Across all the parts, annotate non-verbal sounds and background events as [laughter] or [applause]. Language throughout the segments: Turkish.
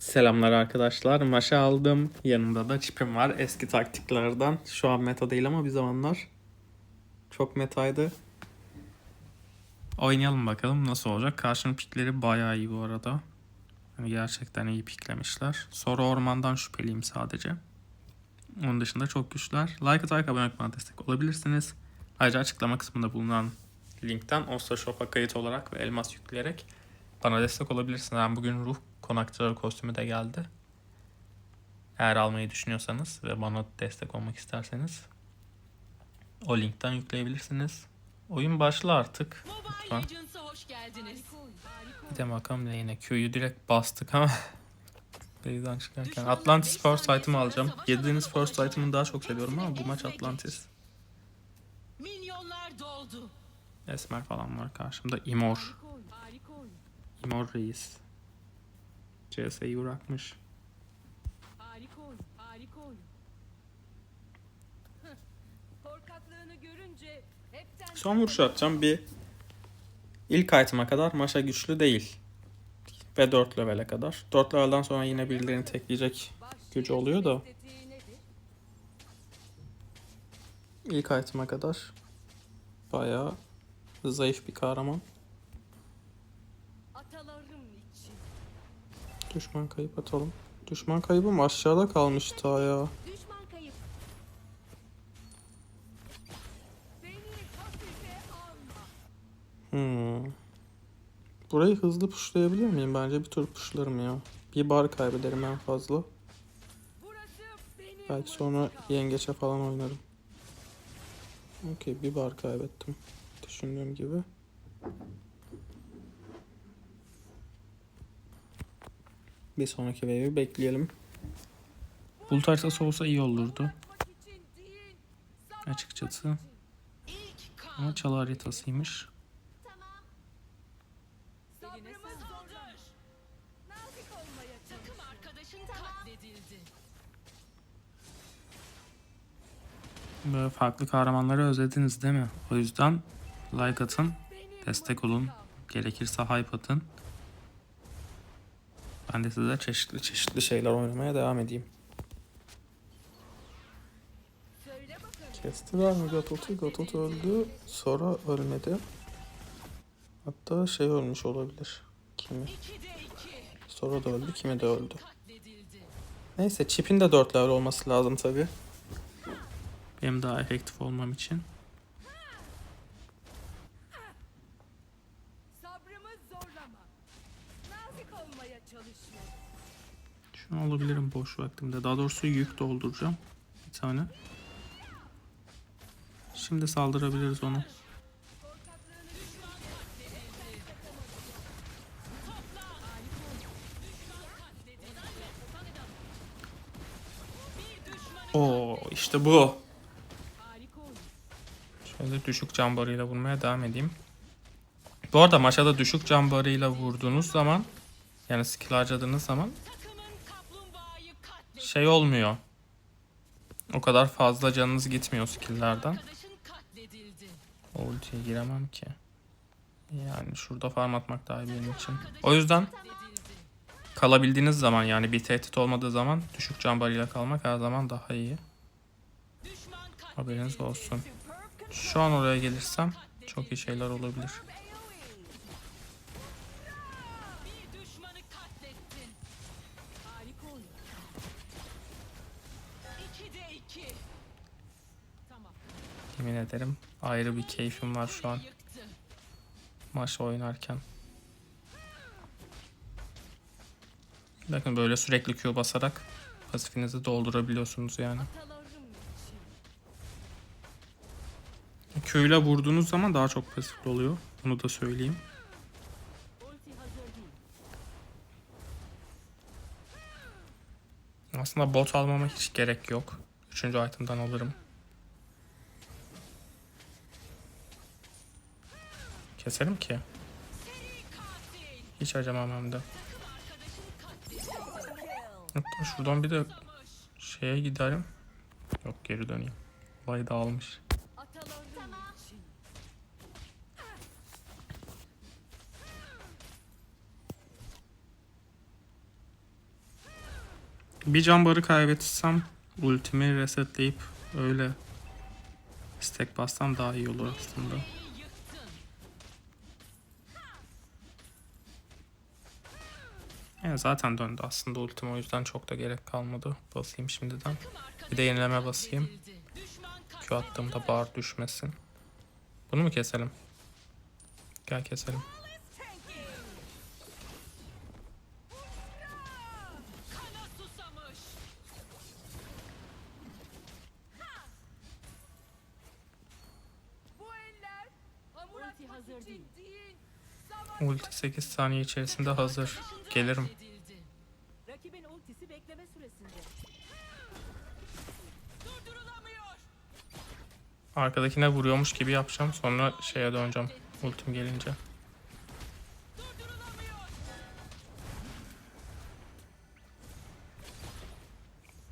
Selamlar arkadaşlar. Maşa aldım. Yanımda da çipim var. Eski taktiklerden. Şu an meta değil ama bir zamanlar çok metaydı. Oynayalım bakalım nasıl olacak. Karşının pikleri bayağı iyi bu arada. Yani gerçekten iyi piklemişler. Sonra ormandan şüpheliyim sadece. Onun dışında çok güçler. Like atarak abone bana destek olabilirsiniz. Ayrıca açıklama kısmında bulunan linkten Osta Shop'a kayıt olarak ve elmas yükleyerek bana destek olabilirsin. Yani bugün ruh konakçıları kostümü de geldi. Eğer almayı düşünüyorsanız ve bana destek olmak isterseniz o linkten yükleyebilirsiniz. Oyun başla artık. Lütfen. Bir de bakalım neyine. Q'yu direkt bastık ama [laughs] Base'den çıkarken. Atlantis First Item'ı alacağım. Yediğiniz First Item'ı daha çok seviyorum ama bu maç Atlantis. Minyonlar doldu. Esmer falan var karşımda. Imor. Imor Reis. CS'yi bırakmış. Harika oyun. Harika oyun. Korkaklığını görünce hepten Son vuruş atacağım. Bir ilk item'a kadar maşa güçlü değil. Ve 4 level'e kadar. 4 level'den sonra yine birilerini tekleyecek gücü oluyor da. ilk item'a kadar bayağı zayıf bir kahraman. Atalarım için. Düşman kayıp atalım. Düşman kaybım aşağıda kalmış ta ya. Hmm. Burayı hızlı pushlayabilir miyim? Bence bir tur pushlarım ya. Bir bar kaybederim en fazla. Belki sonra yengeçe falan oynarım. Okey bir bar kaybettim. Düşündüğüm gibi. Bir sonraki wave'i bekleyelim. Bulut haritası olsa iyi olurdu açıkçası. Ama çalı haritasıymış. Böyle farklı kahramanları özlediniz değil mi? O yüzden like atın, destek olun. Gerekirse hype atın. Ben de size çeşitli çeşitli şeyler oynamaya devam edeyim. Kestiler mi Gatot'u? Gatot öldü. Sonra ölmedi. Hatta şey ölmüş olabilir. Kimi? 2'de 2. Sonra da öldü. Kimi de öldü. Neyse çipin de 4 level olması lazım tabi. Benim daha efektif olmam için. Şunu alabilirim boş vaktimde. Daha doğrusu yük dolduracağım. Bir tane. Şimdi saldırabiliriz onu. Oo işte bu. Şöyle düşük can barıyla vurmaya devam edeyim. Bu arada maçada düşük can barıyla vurduğunuz zaman yani skill harcadığınız zaman. Şey olmuyor. O kadar fazla canınız gitmiyor skill'lerden. Ultiye giremem ki. Yani şurada farm atmak daha iyi benim için. O yüzden kalabildiğiniz zaman yani bir tehdit olmadığı zaman düşük can barıyla kalmak her zaman daha iyi. Haberiniz olsun. Şu an oraya gelirsem çok iyi şeyler olabilir. Yemin ederim ayrı bir keyfim var şu an maç oynarken. Bakın böyle sürekli Q basarak pasifinizi doldurabiliyorsunuz yani. Q ile vurduğunuz zaman daha çok pasif oluyor. Bunu da söyleyeyim. Aslında bot almama hiç gerek yok. Üçüncü item'dan alırım. Keserim ki. Hiç acımam hem de. Şuradan bir de şeye giderim. Yok geri döneyim. Olayı dağılmış. Bir can barı kaybetsem ultimi resetleyip öyle stack bassam daha iyi olur aslında. Yani zaten döndü aslında ultim o yüzden çok da gerek kalmadı. Basayım şimdiden. Bir de yenileme basayım. Q attığımda bar düşmesin. Bunu mu keselim? Gel keselim. Hazır değil. Ulti 8 saniye içerisinde hazır. Gelirim. Rakibin ultisi bekleme süresinde. Arkadakine vuruyormuş gibi yapacağım. Sonra şeye döneceğim. Ultim gelince.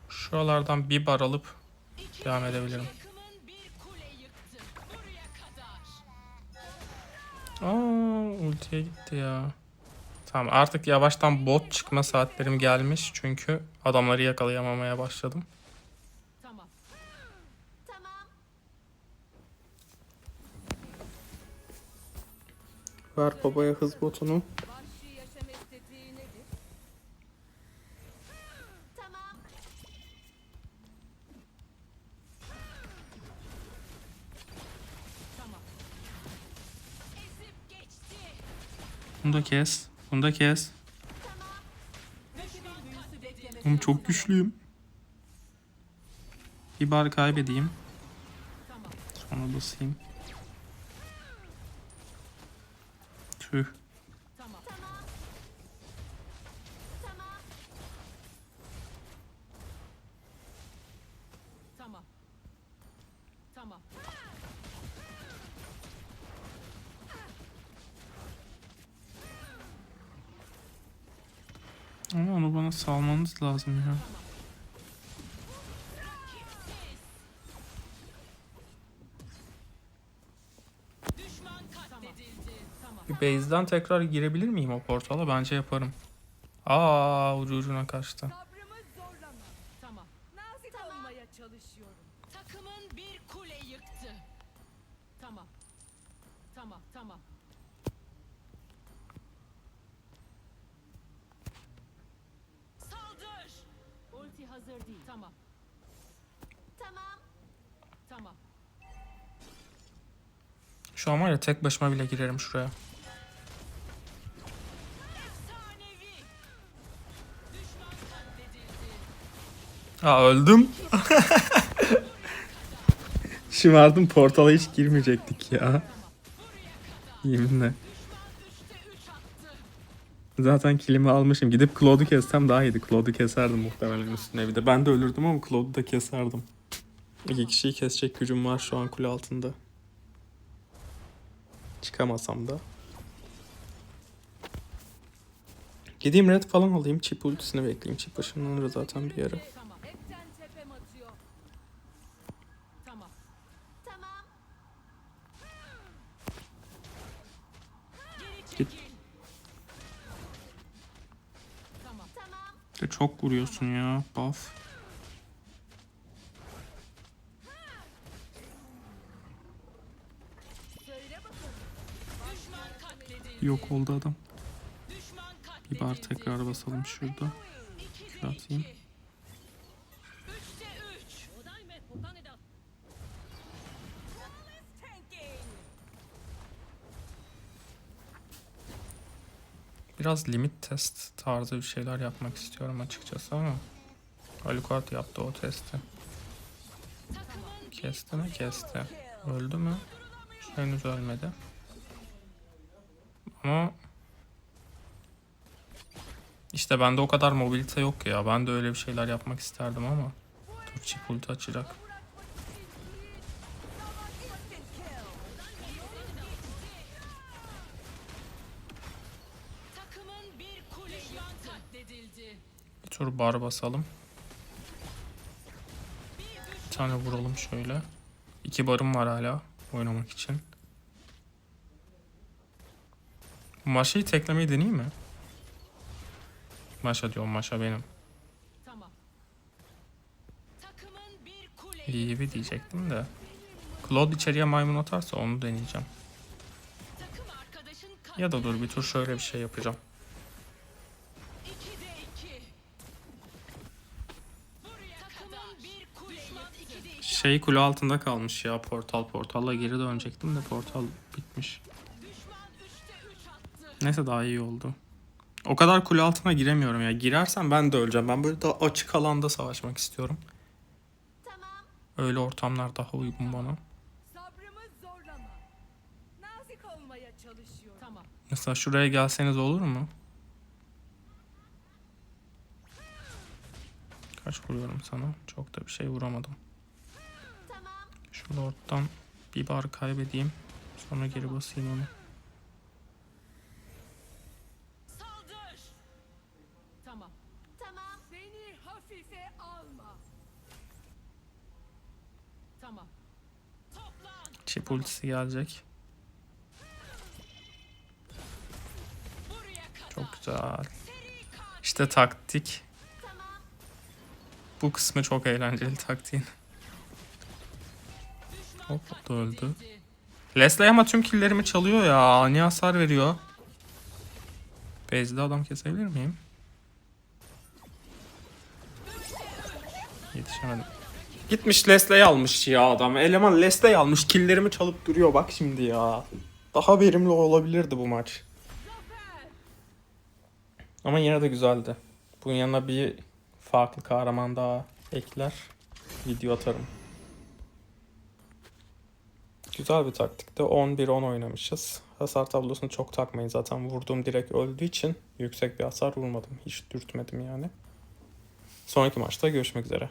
Şuralardan bir bar alıp Devam edebilirim. Aa ultiye gitti ya. Tamam artık yavaştan bot çıkma saatlerim gelmiş. Çünkü adamları yakalayamamaya başladım. Tamam. Ver babaya hız botunu. Da kes. Bunu da kes. Oğlum çok güçlüyüm. Bir bar kaybedeyim. Sonra basayım. Tüh. Bana salmanız lazım ya. Base'den tekrar girebilir miyim o portala? Bence yaparım. Aa ucu ucuna kaçtı. Tamam, tamam. Saldır. Ulti hazır değil. Tamam. Tamam. Tamam. Şu an var ya tek başıma bile girerim şuraya. Aa öldüm. [laughs] Şımardım portala hiç girmeyecektik ya. Yeminle. Zaten kilimi almışım. Gidip Claude'u kessem daha iyiydi. Claude'u keserdim muhtemelen üstüne bir de. Ben de ölürdüm ama Claude'u da keserdim. İki kişiyi kesecek gücüm var şu an kule altında. Çıkamasam da. Gideyim red falan alayım. Chip ultisini bekleyeyim. Chip ışınlanır zaten bir ara. Git. De çok vuruyorsun ya. Buff. Yok oldu adam. Bir bar tekrar basalım şurada. Q atayım. Biraz limit test tarzı bir şeyler yapmak istiyorum açıkçası ama Alucard yaptı o testi. Kesti mi? Kesti. Öldü mü? Henüz ölmedi. Ama işte bende o kadar mobilite yok ya. Ben de öyle bir şeyler yapmak isterdim ama chip ulti açacak. bar basalım. Bir tane vuralım şöyle. İki barım var hala oynamak için. Maşa'yı teklemeyi deneyeyim mi? Maşa diyorum Maşa benim. Tamam. İyi gibi diyecektim de. Claude içeriye maymun atarsa onu deneyeceğim. Ya da dur bir tur şöyle bir şey yapacağım. Şey kule altında kalmış ya portal. Portalla geri dönecektim de portal bitmiş. Düşman 3'te 3 attı. Neyse daha iyi oldu. O kadar kule altına giremiyorum ya. Girersem ben de öleceğim. Ben böyle daha açık alanda savaşmak istiyorum. Öyle ortamlar daha uygun bana. Sabrımı zorlama. Nazik olmaya çalışıyorum. Tamam. Mesela şuraya gelseniz olur mu? Kaç vuruyorum sana? Çok da bir şey vuramadım. Şu lorddan bir bar kaybedeyim. Sonra geri basayım onu. Saldır. Tamam. Beni hafife alma. Tamam. Toplan. Çip ultisi gelecek. Çok güzel. İşte taktik. Bu kısmı çok eğlenceli taktiğin. Hop, o da öldü. Leslie ama tüm killlerimi çalıyor ya. Ani hasar veriyor. Base'de adam kesebilir miyim? Yetişemedim. Gitmiş Leslie'yi almış ya adam. Eleman Leslie'yi almış. Killlerimi çalıp duruyor bak şimdi ya. Daha verimli olabilirdi bu maç. Ama yine de güzeldi. Bunun yanına bir farklı kahraman daha ekler. Video atarım. Güzel bir taktikte 11-10 oynamışız. Hasar tablosunu çok takmayın zaten. Vurduğum direkt öldüğü için yüksek bir hasar vurmadım. Hiç dürtmedim yani. Sonraki maçta görüşmek üzere.